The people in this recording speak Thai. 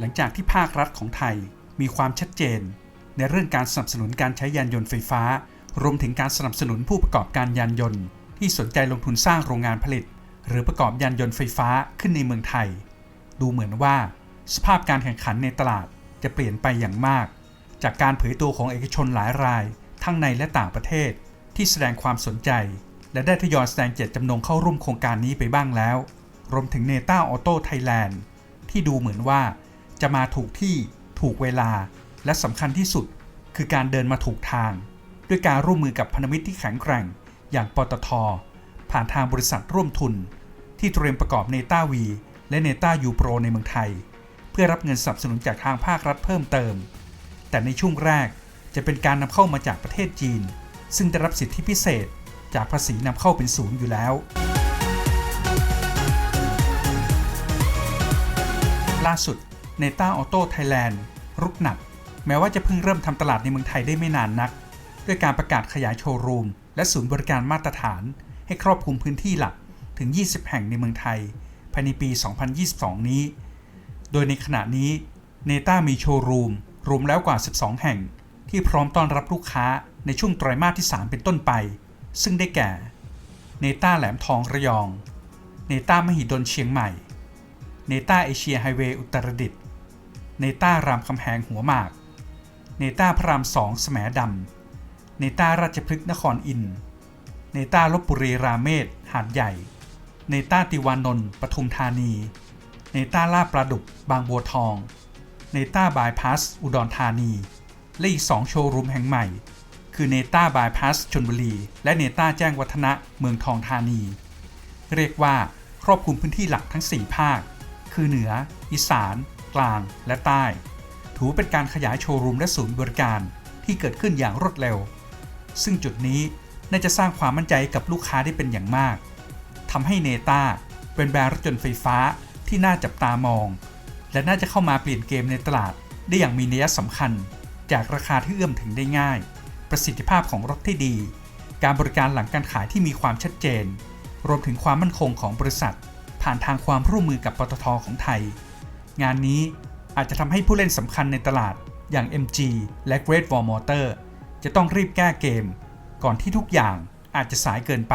หลังจากที่ภาครัฐของไทยมีความชัดเจน ในเรื่องการสนับสนุนการใช้ยานยนต์ไฟฟ้า รวมถึงการสนับสนุนผู้ประกอบการยานยนต์ ที่สนใจลงทุนสร้างโรงงานผลิต หรือประกอบยานยนต์ไฟฟ้าขึ้นในเมืองไทย ดูเหมือนว่า สภาพการแข่งขันในตลาดจะเปลี่ยนไปอย่างมาก จากการเผยตัวของเอกชนหลายราย ทั้งในและต่างประเทศ ที่แสดงความสนใจ และได้ทยอยแสดงเจตจำนงเข้าร่วมโครงการนี้ไปบ้างแล้ว รวมถึงเนต้าออโต้ไทยแลนด์ที่ดูเหมือนว่า จะมาถูกที่ถูกเวลา และสำคัญที่สุด คือการเดินมาถูกทาง ด้วยการร่วมมือกับพันธมิตรที่แข็งแกร่ง อย่างปตท ผ่านทางบริษัทร่วมทุน ที่เตรียมประกอบเนต้าวีและเนต้ายูโปรในเมืองไทย เพื่อรับเงินสนับสนุนจากทางภาครัฐเพิ่มเติม แต่ในช่วงแรกจะเป็นการนำเข้ามาจากประเทศจีน ซึ่งได้รับสิทธิพิเศษจากภาษีนำเข้าเป็นศูนย์อยู่แล้ว ล่าสุดเนต้าออโต้ไทยแลนด์รุกหนัก แม้ว่าจะเพิ่งเริ่มทำตลาดในเมืองไทยได้ไม่นานนัก ด้วยการประกาศขยายโชว์รูม และศูนย์บริการมาตรฐาน ให้ครอบคลุมพื้นที่หลักถึง 20 แห่งในเมืองไทย ภายในปี 2022 นี้ โดยในขณะนี้เนต้ามีโชว์รูม รวมแล้วกว่า 12 แห่ง ที่พร้อมต้อนรับลูกค้า ในช่วงไตรมาสที่ 3 เป็นต้นไป ซึ่งได้แก่ เนต้าแหลมทองระยอง เนต้ามหิดลเชียงใหม่ เนต้าเอเชียไฮเวย์อุตรดิตถ์ เนต้ารามคำแหงหัวหมาก เนต้าพระรามสองแสมดำ เนต้าราชพฤกษ์นครอินทร์เนต้าลบบุรีราเมศหาดใหญ่ เนต้าติวานนท์ปทุมธานี เนต้าลาดปลาดุกบางบัวทอง เนต้าบายพาสอุดรธานี และอีก 2 โชว์รูมแห่งใหม่ คือเนต้าบายพาสชนบุรี และเนต้าแจ้งวัฒนะเมืองทองธานี เรียกว่าครอบคลุมพื้นที่หลักทั้ง 4 ภาค คือเหนือ อีสาน กลาง และใต้ ถือเป็นการขยายโชว์รูมและศูนย์บริการที่เกิดขึ้นอย่างรวดเร็ว ซึ่งจุดนี้น่าจะสร้างความมั่นใจกับลูกค้าได้เป็นอย่างมาก ทำให้เนต้าเป็นแบรนด์รถยนต์ไฟฟ้าที่น่าจับตามอง และน่าจะเข้ามาเปลี่ยนเกมในตลาดได้อย่างมีนัยสำคัญ จากราคาที่เอื้อมถึงได้ง่าย ประสิทธิภาพของรถที่ดี การบริการหลังการขายที่มีความชัดเจน รวมถึงความมั่นคงของบริษัท ผ่านทางความร่วมมือกับปตทของไทย งานนี้อาจจะทำให้ผู้เล่นสำคัญในตลาดอย่าง MG และ Great Wall Motor จะต้องรีบแก้เกม ก่อนที่ทุกอย่างอาจจะสายเกินไป